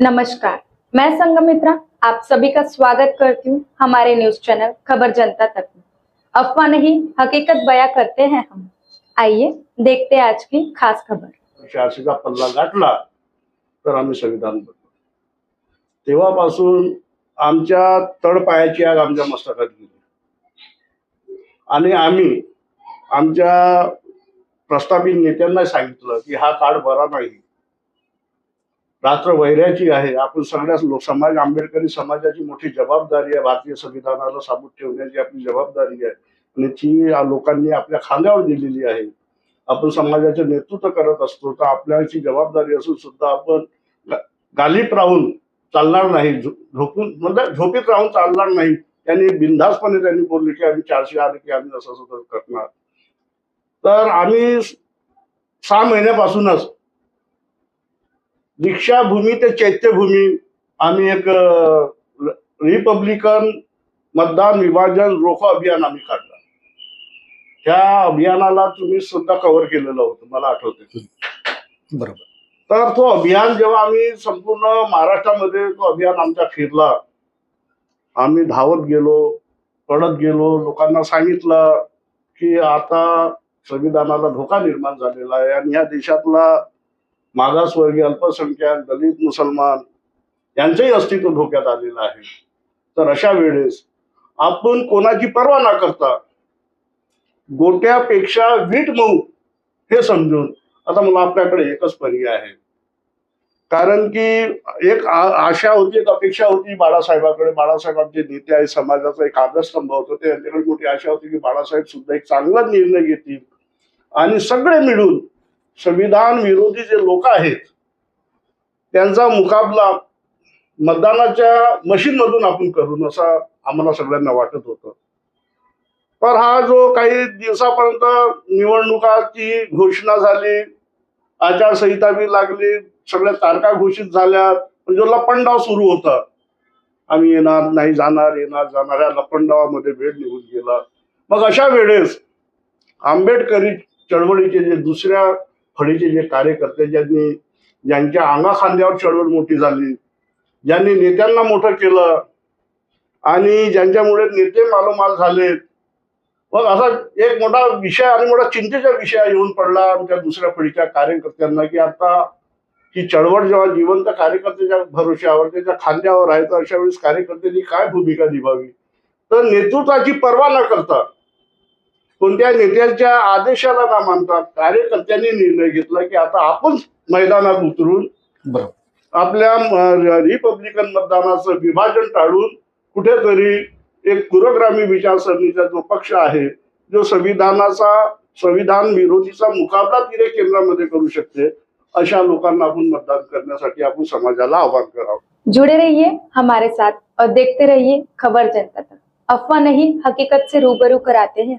नमस्कार. मैं संगमित्रा आप सभी का स्वागत करती हूँ हमारे न्यूज चैनल खबर जनता तक में। अफवाह नहीं हकीकत बयां करते हैं हम। आइए देखते हैं आज की खास खबर। चारशेचा पल्ला गाठला तर आम्ही संविधान बनतो तेव्हापासून आमच्या तळपायाची आग आमच्या मस्तकात गेली. आणि आम्ही आमच्या प्रस्थापित नेत्यांना सांगितलं की हा काळ बरा नाही. रात्र वैऱ्याची आहे. आपण सगळ्या लोक समाज आंबेडकरी समाजाची मोठी जबाबदारी आहे. भारतीय संविधानाला साबूत ठेवण्याची आपली जबाबदारी आहे. आणि ती लोकांनी आपल्या खांद्यावर दिलेली आहे. आपण समाजाचे नेतृत्व करत असतो तर आपल्याची जबाबदारी असून सुद्धा आपण गालीत राहून चालणार नाही. झोपून म्हणजे झोपीत राहून चालणार नाही. त्यांनी बिनधास्तपणे त्यांनी बोलले की आम्ही चारशे आले की आम्ही असं असं करणार. तर आम्ही सहा महिन्यापासूनच दीक्षाभूमी ते चैत्यभूमी. आम्ही एक रिपब्लिकन मतदान विभाजन रोखो अभियान आम्ही काढलं. त्या अभियानाला तुम्ही सुद्धा कव्हर केलेलं होतं मला आठवते बरोबर. तर तो अभियान जेव्हा आम्ही संपूर्ण महाराष्ट्रामध्ये तो अभियान आमचा फिरला आम्ही धावत गेलो पडत गेलो लोकांना सांगितलं की आता संविधानाला धोका निर्माण झालेला आहे आणि या देशातला मागासवर्गीय अल्पसंख्याक दलित मुसलमान यांचंही अस्तित्व धोक्यात आलेलं आहे. तर अशा वेळेस आपण कोणाची पर्वा ना करता गोट्यापेक्षा वीट मऊ हे समजून आता मला आपल्याकडे एकच पर्याय आहे. कारण की एक आशा होती एक अपेक्षा होती बाळासाहेबाकडे. बाळासाहेबांचे नेते आहे समाजाचा एक आदर्शस्तंभ होतो. ते यांच्याकडे मोठी आशा होती की बाळासाहेब सुद्धा एक चांगला निर्णय घेतील. आणि सगळे मिळून संविधान विरोधी जे लोक आहेत त्यांचा मुकाबला मतदानाच्या मशीन मधून आपण करून असं आम्हाला सगळ्यांना वाटत होतं. पण हा जो काही दिवसापर्यंत निवडणुकाची घोषणा झाली आचारसंहिता बी लागली सगळ्या तारखा घोषित झाल्या म्हणजे लपंडाव सुरू होता. आम्ही येणार नाही जाणार येणार जाणार या लपंडावामध्ये वेळ निघून गेला. मग अशा वेळेस आंबेडकरी चळवळीचे जे दुसऱ्या फळीचे जे कार्यकर्ते ज्यांनी ज्यांच्या अंगा खांद्यावर चळवळ मोठी झाली ज्यांनी नेत्यांना मोठं केलं आणि ज्यांच्यामुळे नेते मालोमाल झालेत. मग असा एक मोठा विषय आणि मोठा चिंतेचा विषय येऊन पडला आमच्या दुसऱ्या पिढीच्या कार्यकर्त्यांना की आता ही चळवळ जेव्हा जिवंत कार्यकर्त्याच्या भरोश्यावर त्याच्या खांद्यावर आहे तर अशा वेळेस कार्यकर्त्यांनी काय भूमिका निभावी? तर नेतृत्वाची पर्वा न करता कोणत्या नेत्याच्या आदेशाला न मानता कार्यकर्त्यांनी निर्णय घेतला की आता आपण मैदानात उतरून आपल्या रिपब्लिकन मतदानाचं विभाजन टाळून कुठेतरी एक पुरोगामी विचारसरणीचा जो पक्ष आहे जो संविधानाचा संविधान विरोधीचा मुकाबला तिने केंद्रामध्ये करू शकते अशा लोकांना आपण मतदान करण्यासाठी आपण समाजाला आवाहन करावं. जुड़े रहिए हमारे साथ और देखते रहिए खबर जनता तक. अफवाह नहीं हकीकत से रूबरू कराते हैं